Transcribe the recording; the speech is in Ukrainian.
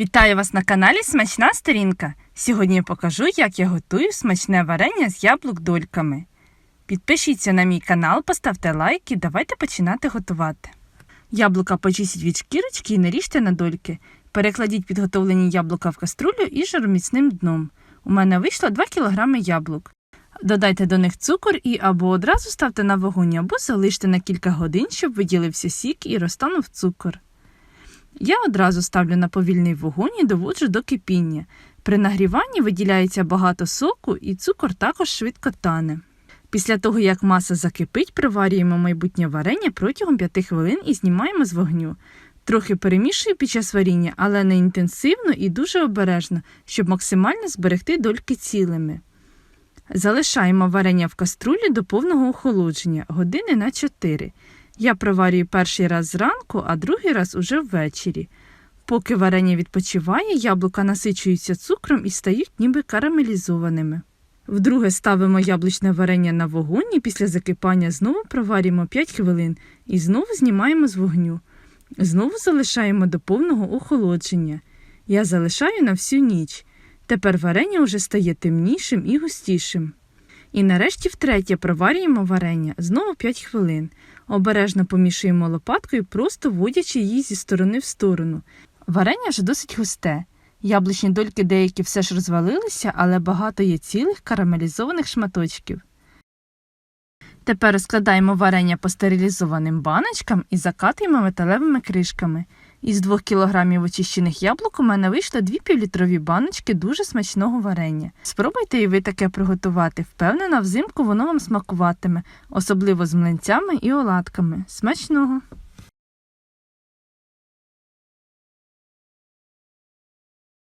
Вітаю вас на каналі Смачна Сторінка. Сьогодні я покажу, як я готую смачне варення з яблук дольками. Підпишіться на мій канал, поставте лайк і давайте починати готувати. Яблука почистіть від шкірочки і наріжте на дольки. Перекладіть підготовлені яблука в каструлю із жароміцним дном. У мене вийшло 2 кг яблук. Додайте до них цукор і або одразу ставте на вогонь, або залиште на кілька годин, щоб виділився сік і розтанув цукор. Я одразу ставлю на повільний вогонь і доводжу до кипіння. При нагріванні виділяється багато соку і цукор також швидко тане. Після того, як маса закипить, приварюємо майбутнє варення протягом 5 хвилин і знімаємо з вогню. Трохи перемішую під час варіння, але не інтенсивно і дуже обережно, щоб максимально зберегти дольки цілими. Залишаємо варення в каструлі до повного охолодження години на 4. Я проварюю перший раз зранку, а другий раз уже ввечері. Поки варення відпочиває, яблука насичуються цукром і стають ніби карамелізованими. Вдруге ставимо яблучне варення на вогонь і після закипання знову проварюємо 5 хвилин і знову знімаємо з вогню. Знову залишаємо до повного охолодження. Я залишаю на всю ніч. Тепер варення вже стає темнішим і густішим. І нарешті втретє проварюємо варення знову 5 хвилин. Обережно помішуємо лопаткою, просто водячи її зі сторони в сторону. Варення вже досить густе. Яблучні дольки деякі все ж розвалилися, але багато є цілих карамелізованих шматочків. Тепер розкладаємо варення по стерилізованим баночкам і закатуємо металевими кришками. Із 2 кг очищених яблук у мене вийшло 2 півлітрові баночки дуже смачного варення. Спробуйте і ви таке приготувати. Впевнена, взимку воно вам смакуватиме, особливо з млинцями і оладками. Смачного!